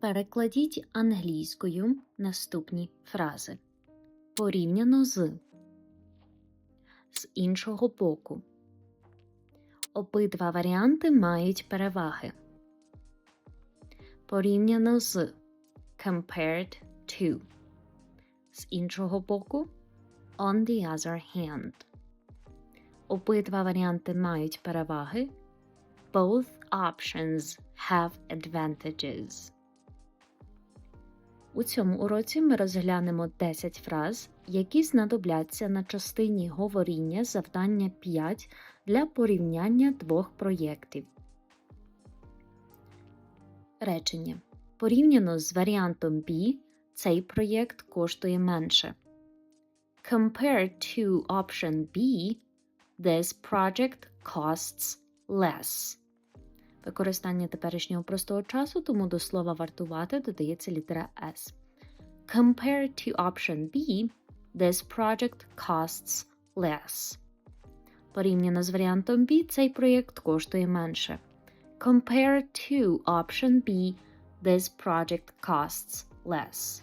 Перекладіть англійською наступні фрази. Порівняно з. З іншого боку. Обидва варіанти мають переваги. Порівняно з. Compared to. З іншого боку. On the other hand. Обидва варіанти мають переваги. Both options have advantages. У цьому уроці ми розглянемо 10 фраз, які знадобляться на частині говоріння завдання 5 для порівняння двох проєктів. Речення. Порівняно з варіантом B, цей проєкт коштує менше. Compared to option B, this project costs less. Використання теперішнього простого часу, тому до слова вартувати додається літера S. Compared to option B, this project costs less. Порівняно з варіантом B, цей проєкт коштує менше. Compared to option B, this project costs less.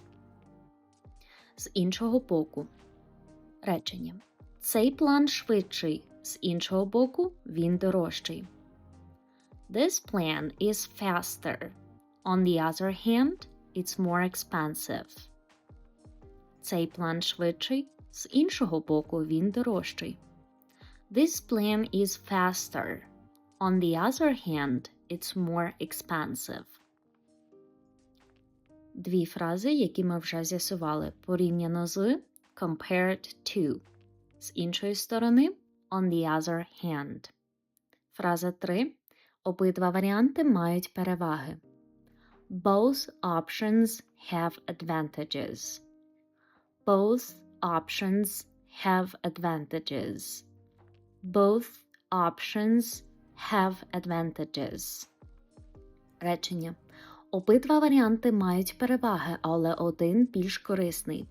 З іншого боку. Речення. Цей план швидший, з іншого боку, він дорожчий. This plan is faster. On the other hand, it's more expensive. Цей план швидший, з іншого боку, він дорожчий. This plan is faster. On the other hand, it's more expensive. Дві фрази, які ми вже з'ясували, порівняно з compared to. З іншої сторони on the other hand. Фраза 3. Обидва варіанти мають переваги. Both options have advantages. Both options have advantages. Both options have advantages. Речення. Обидва варіанти мають переваги, але один більш корисний.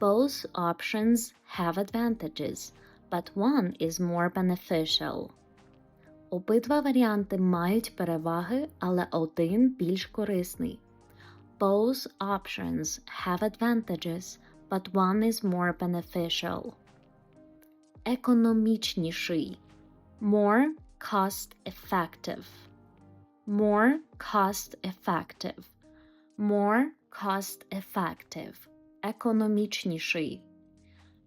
Both options have advantages, but one is more beneficial. Обидва варіанти мають переваги, але один більш корисний. Both options have advantages, but one is more beneficial. Економічніший. More cost effective. More cost effective. More cost effective. Економічніший.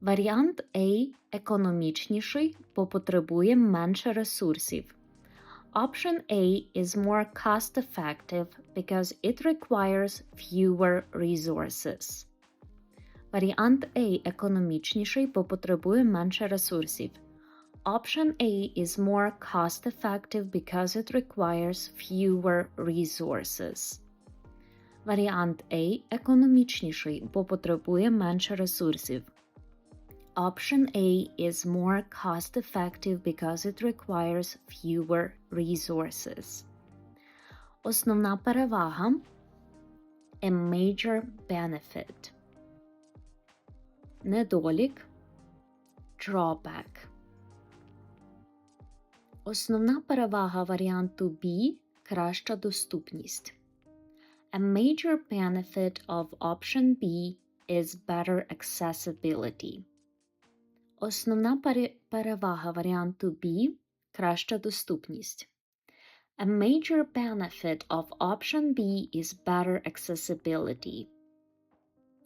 Варіант A економічніший, бо потребує менше ресурсів. Option A is more cost effective because it requires fewer resources. Варіант A економічніший, бо потребує менше ресурсів. Option A is more cost effective because it requires fewer resources. Варіант A економічніший, бо потребує менше ресурсів. Option A is more cost effective because it requires fewer resources. Основна перевага a major benefit. Недолік drawback. Основна перевага варіанту B краща доступність. A major benefit of option B is better accessibility. Основна перевага варіанту B краща доступність. A major benefit of option B is better accessibility.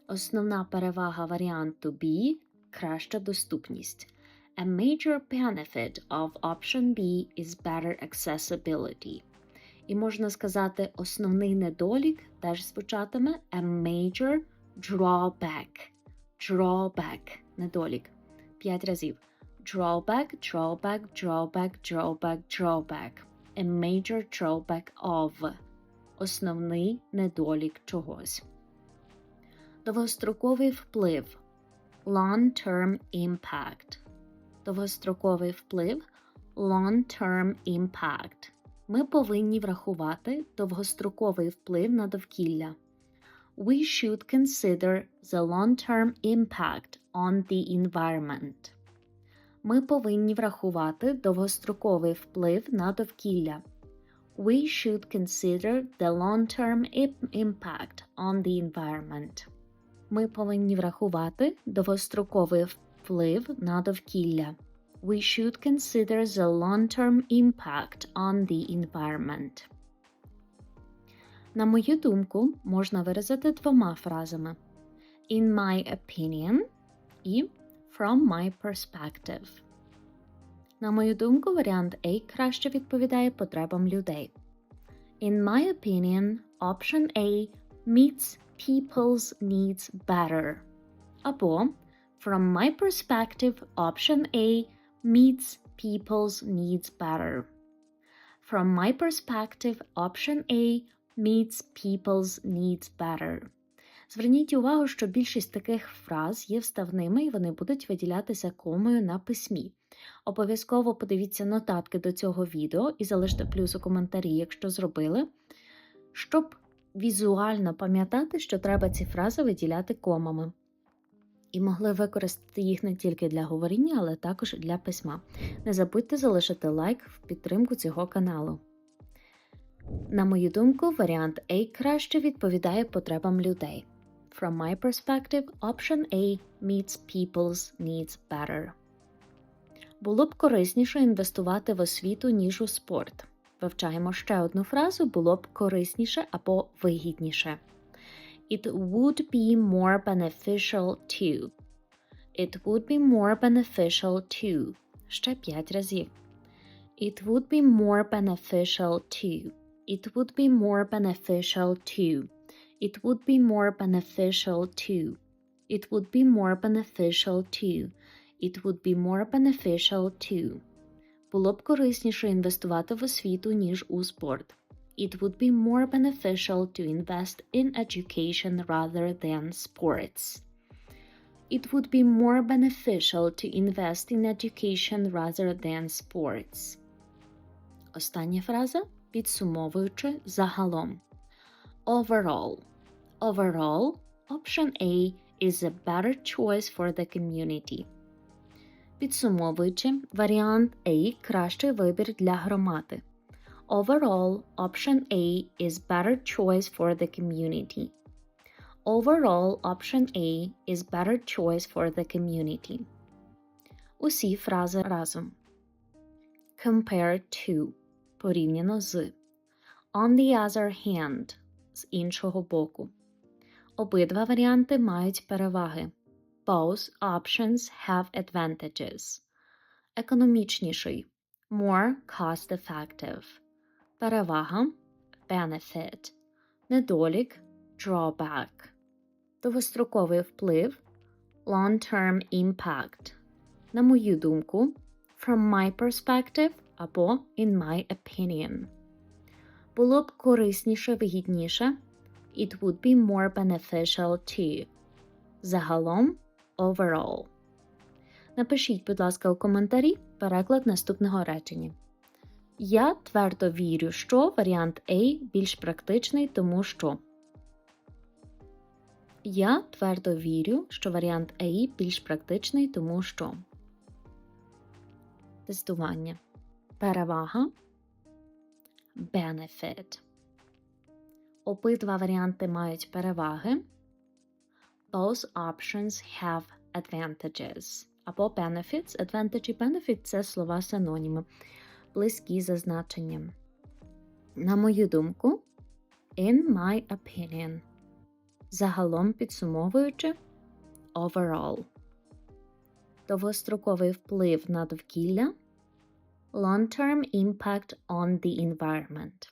Основна перевага варіанту B краща доступність. A major benefit of option B is better accessibility. І можна сказати, основний недолік теж звучатиме a major drawback. Drawback – недолік. П'ять разів. Drawback, drawback, drawback, drawback, drawback. A major drawback of. Основний недолік чогось. Довгостроковий вплив. Long-term impact. Довгостроковий вплив. Long-term impact. Ми повинні врахувати довгостроковий вплив на довкілля. We should consider the long-term impact on the environment. Ми повинні врахувати довгостроковий вплив на довкілля. we should consider the long-term impact on the environment. Ми повинні врахувати довгостроковий вплив на довкілля. We should consider the long-term impact on the environment. На мою думку, можна виразити двома фразами: In my opinion і From my perspective. На мою думку, варіант A краще відповідає потребам людей. In my opinion, option A meets people's needs better. Або From my perspective, option A meets people's needs better. From my perspective, option A meets people's needs better. Зверніть увагу, що більшість таких фраз є вставними і вони будуть виділятися комою на письмі. Обов'язково подивіться нотатки до цього відео і залиште плюс у коментарі, якщо зробили, щоб візуально пам'ятати, що треба ці фрази виділяти комами. І могли використати їх не тільки для говоріння, але також для письма. Не забудьте залишити лайк в підтримку цього каналу. На мою думку, варіант A краще відповідає потребам людей. From my perspective, option A meets people's needs better. Було б корисніше інвестувати в освіту, ніж у спорт. Вивчаємо ще одну фразу було б корисніше або вигідніше. It would be more beneficial to. It would be more beneficial to. Ще п'ять разів. It would be more beneficial to. It would be more beneficial to. It would be more beneficial to. It would be more beneficial to. It would be more beneficial to. Було б корисніше інвестувати в освіту, ніж у спорт. It would be more beneficial to invest in education rather than sports. It would be more beneficial to invest in education rather than sports. Остання фраза Підсумовуючи загалом. Overall. Overall, option A is a better choice for the community. Підсумовуючи, варіант A кращий вибір для громади. Overall, option A is better choice for the community. Overall, option A is better choice for the community. Усі фрази разом. Compare to порівняно з. On the other hand з іншого боку. Обидва варіанти мають переваги. Both options have advantages. Економічніший more cost effective. Перевага benefit. Недолік drawback. Довгостроковий вплив long-term impact. На мою думку, from my perspective або in my opinion. Було б корисніше, вигідніше. It would be more beneficial to. Загалом overall. Напишіть, будь ласка, у коментарі переклад наступного речення. Я твердо вірю, що варіант A більш практичний, тому що. Я твердо вірю, що варіант A більш практичний, тому що. Тестування. Перевага. Benefit. Обидва варіанти мають переваги. Both options have advantages. Або benefits. Advantage і benefit – це слова синоніми, близькі за значенням. На мою думку, in my opinion. Загалом підсумовуючи overall. Довгостроковий вплив на довкілля long-term impact on the environment.